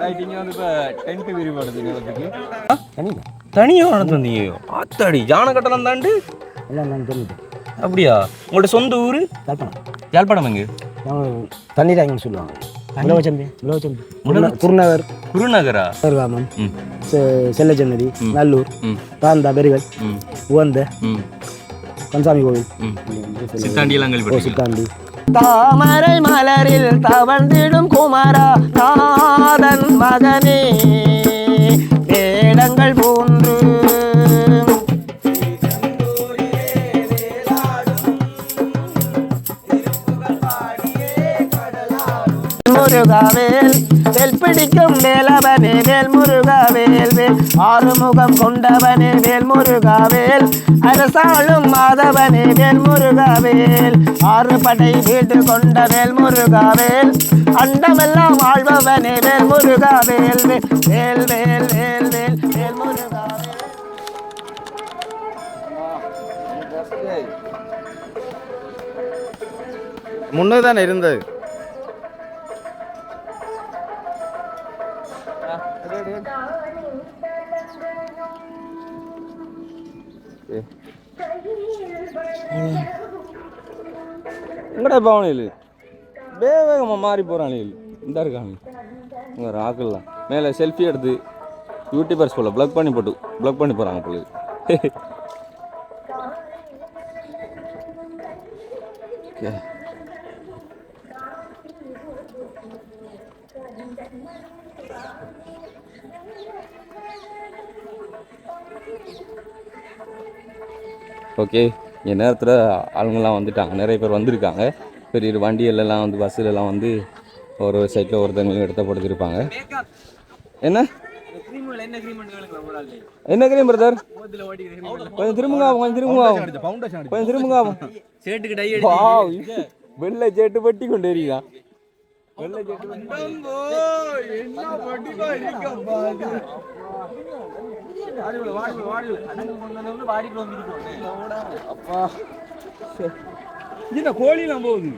Right இங்கே வந்து இப்போ டென்ட் விரிவாடுது நிலத்துக்கு தனியா? தனியாக நடந்து வந்தீங்க ஆத்தாடி ஜான கட்டணம் தாண்டு எல்லாம் நான் தெரியுது அப்படியா? உங்களோட சொந்த ஊர்? யாழ்ப்பாணம். யாழ்ப்பாணம் எங்க? அவங்க தண்ணீர் ஆங்கன்னு சொல்லுவாங்க. குருநகர். குருநகரா? கருகாமம் ம். செல்லச்சன்னதி நல்லூர். தாந்தா பெருகல். உவந்த. கன்சாமி கோவில். கேள்விப்பட்டிருக்கீங்களா? சித்தாண்டி. தாமரை மலரில் தவழ்ந்திடும் குமரா நாதன் மகனே. வேடங்கள் போன்று முருகாவேல் வேல் பிடிக்கும் வேலவனே வேல் முருகாவேல் வேல் ஆறுமுகம் கொண்டவனே வேல். முருகாவேல் அரசாளும் மாதவனே வேல். முருகாவேல் ஆறு படை வீட்டு கொண்ட வேல். முருகாவேல் அண்டமெல்லாம் வாழ்பவனே வேல் முருகாவேல் வேல் வேல் வேல் வேல் வேல் வேல். முருகாவேல் முன்னே தானே இருந்தது? எங்கடா பவனில் வேக வேகமாக மாறி போகிறான் இந்த இருக்காங்க இங்கே ராக்கெல்லாம் மேலே செல்ஃபி எடுத்து யூடியூபர்ஸ் போல் ப்ளக் பண்ணி போட்டு ப்ளக் பண்ணி போகிறாங்க போல ஓகே ஓகே என் நேரத்தில் ஆளுங்கெல்லாம் வந்துட்டாங்க. நிறைய பேர் வந்திருக்காங்க. பெரிய வண்டியிலலாம் வந்து பஸ்ஸுலலாம் வந்து ஒரு ஒரு சைட்டில் ஒருத்தவங்களும் எடுத்த படுத்திருப்பாங்க என்ன? என்ன கிரீம் பிரதர் கொஞ்சம் திரும்புங்க ஆகும் கொஞ்சம் திரும்புங்க ஆகும். கொஞ்சம் திரும்புங்க ஆகும். வெள்ளை சேட்டு பட்டி கொண்டு வரீங்களா என்ன கோழிலாம் போகுது?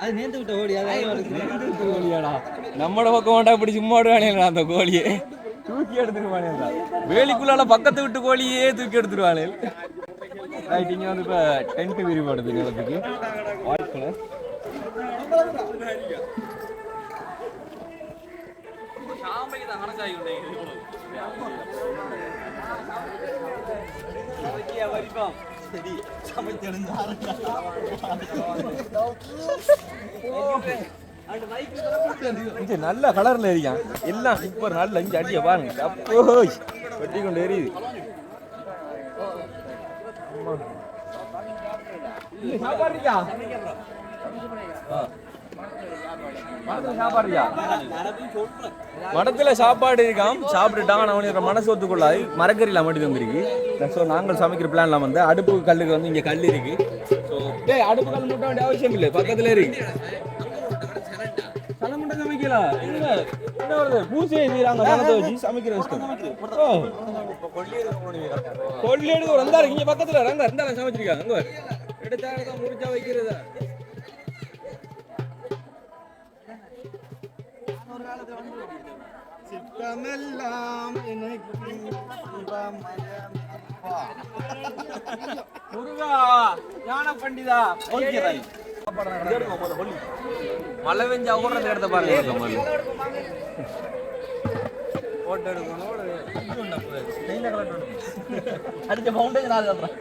அது நேர்ந்து விட்ட ஓடி கோழியாடா. நம்மட பக்கம் வேண்டாம் இப்படி சும்மா விடுவானேடா அந்த கோழியே. தூக்கி எடுத்துருவானே வேலிக்குள்ளால பக்கத்து விட்டு கோழியே தூக்கி எடுத்துருவானே. ரைட் இங்க வந்து இப்போ டென்ட் விரிவாடுது நிலத்துக்கு. வாய்ட் கலர் இங்க நல்ல கலர்ல எரியான் எல்லாம் சூப்பர் நல்ல இங்க அடிய பாருங்க. அப்போ வெட்டி கொண்டு எரியுது இல்ல, சாப்பாடு மடத்துல சாப்பாடு இருக்காம். சாப்பிட்டுட்டான் அவனுக்கு மனசு ஒத்துக்கொள்ளாது. மரக்கறியில் மட்டும் வந்திருக்கு. ஸோ நாங்கள் சமைக்கிற பிளான்லாம் வந்து அடுப்பு கல்லுக்கு வந்து இங்கே கல் இருக்கு. ஸோ டேய் அடுப்பு கல் மூட்ட வேண்டிய அவசியம் இல்லை. பக்கத்துல இருக்கு சமைக்கலாம் இல்ல என்ன வருது? பூசையை செய்யறாங்க சனத்தை வச்சு சமைக்கிற இஷ்டம் ஓ. கொல்லி எடுக்க ஒரு இருந்தாரு இங்க பக்கத்துல. ரங்க இருந்தாலும் சமைச்சிருக்காங்க அங்க எடுத்தா எடுத்தா முடிச்சா வைக்கிறதா? முருகா ஞான பண்டிதா மழை பெஞ்சா ஓடுறது இடத்த பாருங்க. முதல்ல போட்டோ எடுக்கணும்? அடிச்ச ஃபவுண்டேஷன் ஆகுது அப்புறம்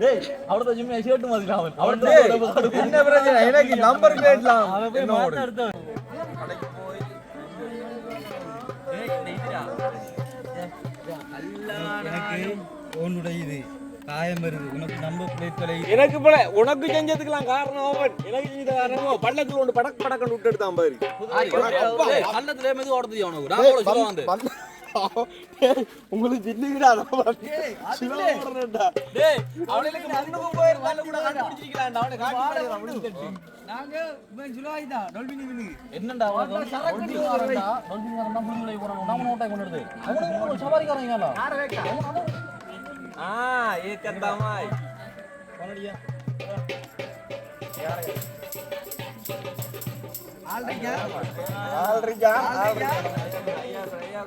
டேய் அவர்தான் ஜிம்மி ஷர்ட் மாதிரி அவன். டேய், என்ன பிரச்சனை? எனக்கு நம்பர் பிளேட்லாம் என்ன ஓடுது உன்னுடைய இது காயம் வருது. உனக்கு நம்ம பிளேட்களை எனக்கு போல உனக்கு செஞ்சதுக்கெல்லாம் காரணம் அவன். எனக்கு செஞ்ச காரணமோ பள்ளத்துல ஒன்று படக் படக்கன்னு விட்டு எடுத்தான் பாரு. கண்ணத்துல மெது ஓடுது அவனுக்கு நான் சொல்லுவான் உங்களுக்கு என்னடா அவன் हाँ ये करता हूँ आज ஆல்ரியா ஆல்ரியா ஆல்ரியா ஐயா ஐயா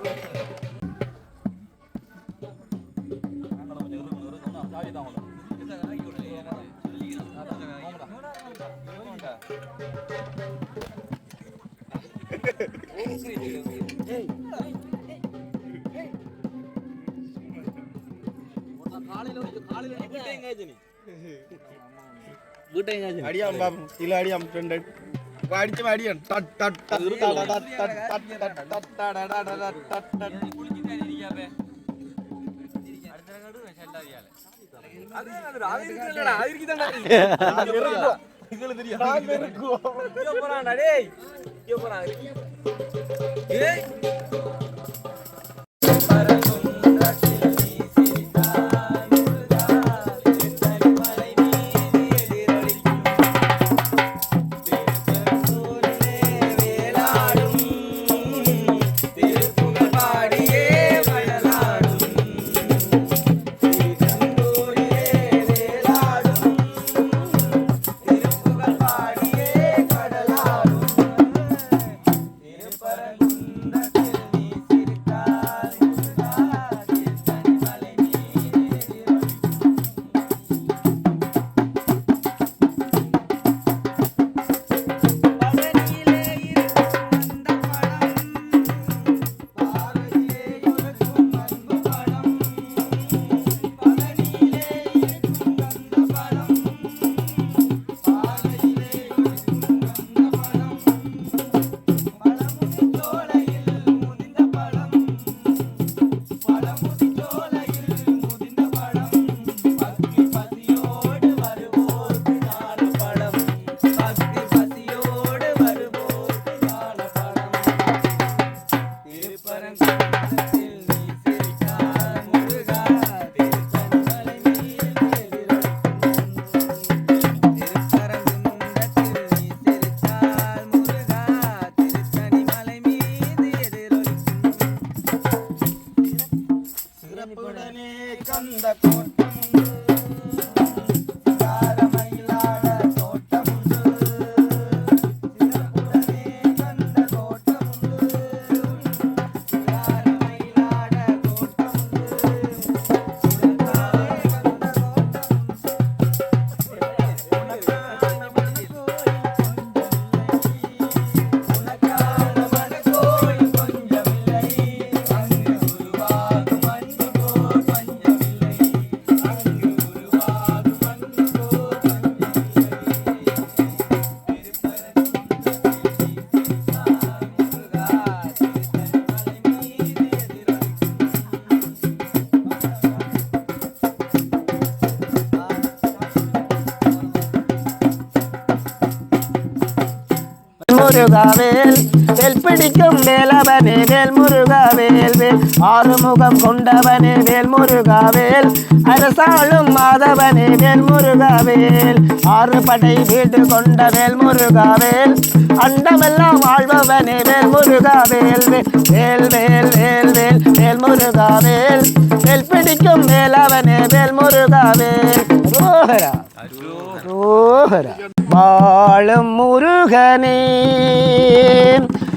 Thank you. அடியாம் பாபு இல்ல அடியாம் ஃப்ரெண்ட் அடிச்சு Ciudad Abel வேல் பிடிக்கும் வேலவனே வேல் முருகா வேல் ஆறுமுகம் கொண்டவனே வேல் முருகா வேல் அரசாளும் மாதவனே வேல் முருகா வேல் ஆறு படை வீடு கொண்ட வேல் முருகா வேல் அண்டமெல்லாம் வாழ்பவனே வேல் முருகா வேல் வேல் வேல் வேல் வேல் முருகா வேல் வேல் பிடிக்கும் வேலவனே வேல் முருகா வேல் ரோஹரா ரோஹரா வாழும் முருகனே.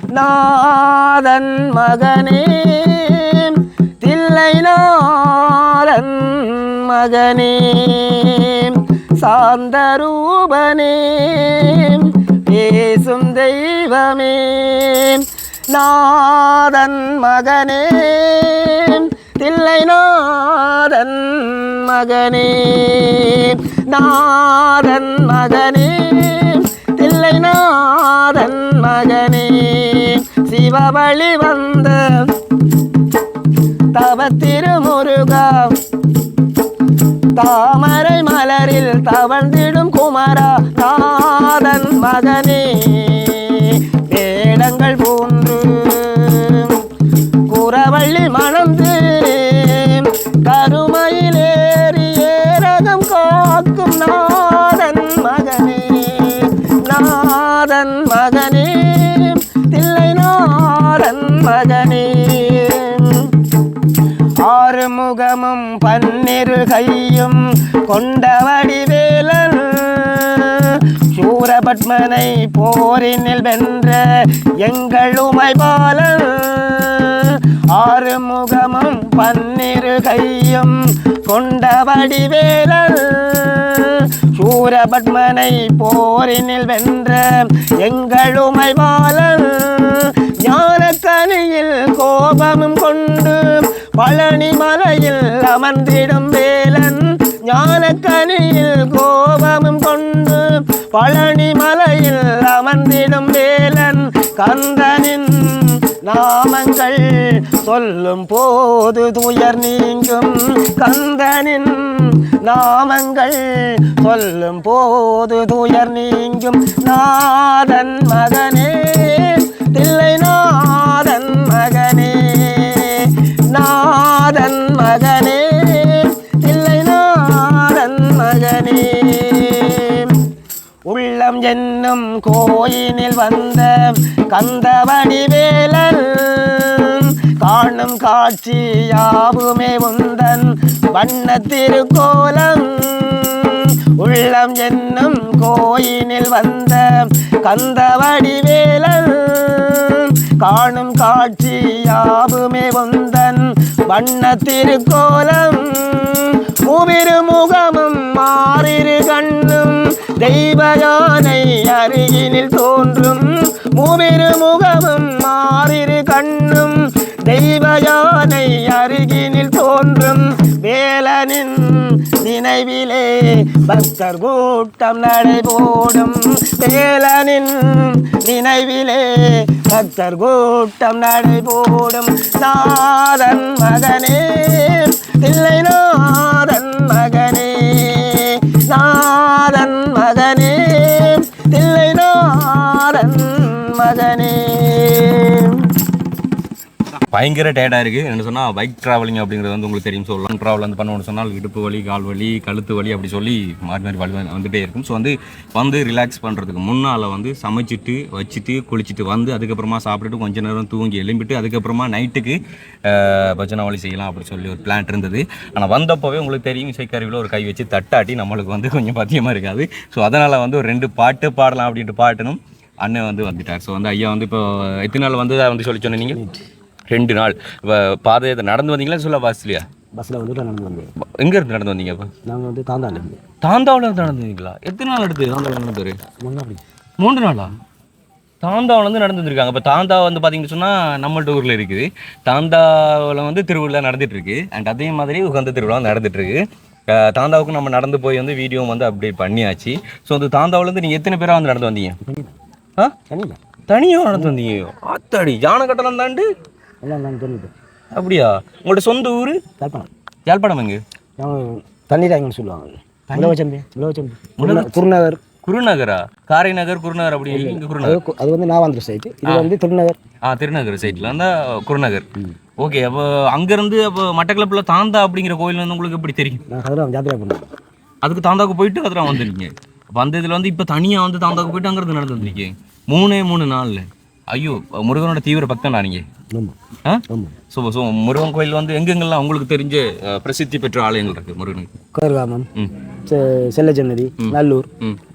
நாதன் மகனே தில்லை நாதன் மகனே சாந்த ரூபனே பேசும் தெய்வமே நாதன் மகனே தில்லை நாதன் மகனே நாதன் மகனே. நாதன் மகனே சிவவழி வந்த தவ திருமுருகா. தாமரை மலரில் தவழ்ந்திடும் குமரா நாதன் மகனே. நாதன் மகனே. ஆறுமுகமும் பன்னிரு கையும் கொண்ட வடிவேலன் சூரபத்மனை போரினில் வென்ற எங்கள் உமைபாலன் ஆறு முகமும் பன்னிரு கையும் கொண்ட வடிவேலன் சூரபத்மனை போரினில் வென்ற எங்கள் உமைபாலன் ஞானக்கனியில் கோபமும் கொண்டு பழனி மலையில் அமர்ந்திடும் வேலன். ஞானக்கனியில் கோபமும் கொண்டு பழனி மலையில் அமர்ந்திடும் வேலன். கந்தனின் நாமங்கள் சொல்லும் போது துயர் நீங்கும். கந்தனின் நாமங்கள் சொல்லும் போது துயர் நீங்கும். நாதன் மகனே தில்லை நாதன் மகனே. நாதன் மகனே. தில்லை நாதன் மகனே. உள்ளம் என்னும் கோயினில் வந்த கந்தவடி வேலன் காணும் காட்சி யாவுமே உந்தன் வண்ண திருக்கோலம். உள்ளம் என்னும் கோயினில் வந்த கந்தவடி வேலன். காணும் காட்சி யாவுமே உந்தன். வண்ண திருக்கோலம் மூவிரு முகமும் மாறிரு கண்ணும். தெய்வ யானை அருகினில் தோன்றும். மூவிரு முகமும் மாறிரு கண்ணும். தெய்வ யானை அருகினில் தோன்றும். வேலனின் நினைவிலே பக்தர் கூட்டம் நடைபோடும். வேலனின் நினைவிலே பக்தர் கூட்டம் நடைபோடும். நாதன் மகனே தில்லை நாதன் மகனே நாதன் மகனே தில்லை நாதன் மகனே. பயங்கர டயர்டாக இருக்குது என்ன சொன்னால் பைக் ட்ராவலிங் அப்படிங்கிறது வந்து உங்களுக்கு தெரியும். ஸோ லாங் ட்ராவல் வந்து பண்ணணும்னு சொன்னால் இடுப்பு வலி கால் வலி கழுத்து வலி அப்படி சொல்லி மாறி மாறி வலி வந்துகிட்டே வந்துட்டே இருக்கும். ஸோ வந்து வந்து ரிலாக்ஸ் பண்ணுறதுக்கு முன்னால் வந்து சமைச்சிட்டு வச்சுட்டு குளிச்சுட்டு வந்து அதுக்கப்புறமா சாப்பிட்டுட்டு கொஞ்ச நேரம் தூங்கி எழும்பிட்டு அதுக்கப்புறமா நைட்டுக்கு பஜனை வழி செய்யலாம் அப்படி சொல்லி ஒரு பிளான் இருந்தது. ஆனால் வந்தப்போவே உங்களுக்கு தெரியும் இசைக்கருவியில் ஒரு கை வச்சு தட்டாட்டி நம்மளுக்கு வந்து கொஞ்சம் பத்தியமாக இருக்காது. ஸோ அதனால் வந்து ஒரு ரெண்டு பாட்டு பாடலாம் அப்படின்ட்டு பாட்டணும் அண்ணன் வந்து வந்துட்டார். ஸோ வந்து ஐயா வந்து இப்போ எத்தனை நாள் வந்து வந்து சொல்லி சொன்னீங்க? ரெண்டு நாள். பாதையை நடந்து வந்தீங்களா சொல்ல பஸ்லையா பஸ்ஸில் வந்து நடந்து வந்தேன். எங்க இருந்து நடந்து வந்தீங்க இப்போ நாங்கள் வந்து தாந்தாண்டு இருந்து. தாந்தாவில் இருந்து நடந்து வந்தீங்களா? எத்தனை நாள் எடுத்து தாந்தாவில் நடந்து பேர் முன்னே அப்படி மூன்று நாளா? தாந்தாவில் வந்து நடந்து வந்திருக்காங்க. இப்போ தாந்தா வந்து பார்த்தீங்கன்னு சொன்னால் நம்மள்ட்ட ஊரில் இருக்குது. தாந்தாவில் வந்து திருவிழா நடந்துட்டு இருக்கு அண்ட் அதே மாதிரி உகந்த திருவிழா நடந்துட்டு இருக்கு அஹ் தாந்தாவுக்கு நம்ம நடந்து போய் வந்து வீடியோ வந்து அப்டேட் பண்ணியாச்சு. ஸோ அந்த தாந்தாவிலேருந்து நீங்கள் எத்தனை பேராக வந்து நடந்து வந்தீங்க? ஆ? தனியாக நடந்து வந்தீங்க ஆத்தாடி யானை கட்டணம் தாண்டு? எல்லாம் நாங்கள் தண்ணிட்டு அப்படியா? உங்களோட சொந்த ஊர்? யாழ்ப்பாணம். யாழ்ப்பாணம் எங்க? தண்ணீர் அங்கன்னு சொல்லுவாங்க. மிளவச்சம்பி மிளவச்சம்பி குருநகர். குருநகரா? காரைநகர் குருநகர் அப்படி இங்க குருநகர். அது வந்து நாவாந்திர சைட்டு இது வந்து திருநகர். ஆ திருநகர் சைட்ல அந்த குருநகர். ஓகே அப்போ அங்கேருந்து அப்போ மட்டக்களப்பில் தாந்தா அப்படிங்கிற கோயில் வந்து உங்களுக்கு எப்படி தெரியும்? நான் கதிராம ஜாத்திரை பண்ணேன் அதுக்கு தாந்தாவுக்கு போயிட்டு அதில் வந்துருக்கீங்க. அப்போ அந்த இதில் வந்து இப்போ தனியாக வந்து தாந்தாவுக்கு போயிட்டு அங்கேருந்து நடந்து வந்திருக்கீங்க. மூணே மூணு நாளில். ஐயோ முருகனோட தீவிர பக்தனா ஆமாம் ஸோ ஸோ முருகன் கோயில் வந்து எங்கெங்கெல்லாம் உங்களுக்கு தெரிஞ்ச பிரசித்தி பெற்ற ஆலயங்கள் இருக்குது முருகனுக்கு? கதிர்காமம் ம். செ- செல்லச்சன்னதி நல்லூர்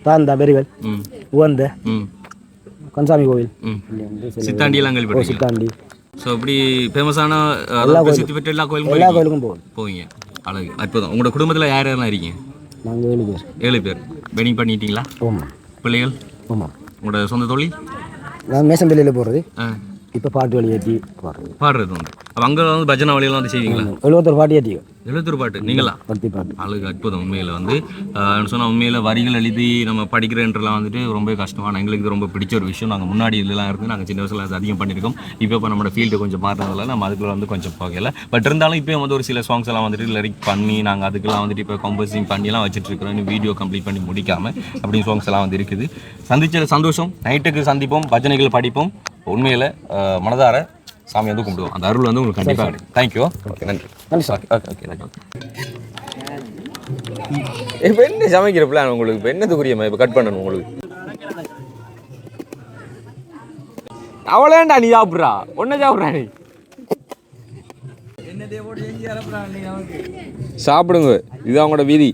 தாந்தா பெருகல் உவந்த கன்சாமி கோவில். ம். இங்க வந்து சில- சித்தாண்டியெல்லாம் ஓ, கேள்விப்பட்டீங்க சித்தாண்டி. ஸோ அப்படி ஃபேமஸான பிரசித்தி பெற்ற எல்லா கோயிலும் எல்லா? கோயிலுக்கும் போவோம். போவீங்க. அழகு. அற்புதம். உங்களோட குடும்பத்தில் யார் யாரெல்லாம் இருக்கீங்க? நாங்கள் ஏழு பேர். ஏழு பேர். வெட்டிங் பண்ணிட்டீங்களா? ஆமாம் பிள்ளைகள்? ஆமாம் உங்களோட சொந்த தொழில் நான் மேசம்பள்ளியில் போகிறது இப்போ பாட்டு வழி ஏற்றி பாடுறது. பாடுறது வந்து அப்போ அங்கே வந்து பஜனை வழியெல்லாம் வந்து செய்வீங்களா? எழுபத்தொரு பாட்டு ஏற்றி எழுத்தூர் பாட்டு. நீங்களா? பருத்தி பாட்டு. அழகு அற்புதம் உண்மையில் வந்து சொன்னால் உண்மையில் வரிகள் எழுதி நம்ம படிக்கிறன்றலாம் வந்துட்டு ரொம்ப கஷ்டமான எங்களுக்கு ரொம்ப பிடிச்ச ஒரு விஷயம். நாங்கள் முன்னாடி இதெல்லாம் இருந்து நாங்கள் சின்ன வயசில் அது அதிகம் பண்ணியிருக்கோம் இப்போ இப்போ நம்மளோட ஃபீல்டு கொஞ்சம் மாறினதால நம்ம அதுக்குள்ள வந்து கொஞ்சம் போகல. பட் இருந்தாலும் இப்போ வந்து ஒரு சில சாங்ஸ் எல்லாம் வந்துட்டு லிரிக் பண்ணி நாங்கள் அதுக்கெல்லாம் வந்துட்டு இப்போ கம்போசிங் பண்ணிலாம் வச்சுட்டு இருக்கிறோம் இன்னும் வீடியோ கம்ப்ளீட் பண்ணி முடிக்காமல் அப்படின்னு சாங்ஸ் எல்லாம் வந்து இருக்குது. சந்திச்ச சந்தோஷம். நைட்டுக்கு சந்திப்போம். பஜனைகள் படிப்போம். உண்மையில் மனதார சாமி வந்து கும்பிடுவோம் அந்த அருள் வந்து உங்களுக்கு கண்டிப்பாக கிடைக்கும். தேங்க்யூ ஓகே நன்றி. நன்றி சார் ஓகே ஓகே நன்றி இப்போ என்ன சமைக்கிற பிளான் உங்களுக்கு? இப்போ என்னதுக்குரியமா இப்போ கட் பண்ணணும் உங்களுக்கு? அவ்வளோண்டா நீ சாப்பிட்றா. ஒன்றை சாப்பிட்றா நீ. சாப்பிடுங்க. இது அவங்களோட விதி.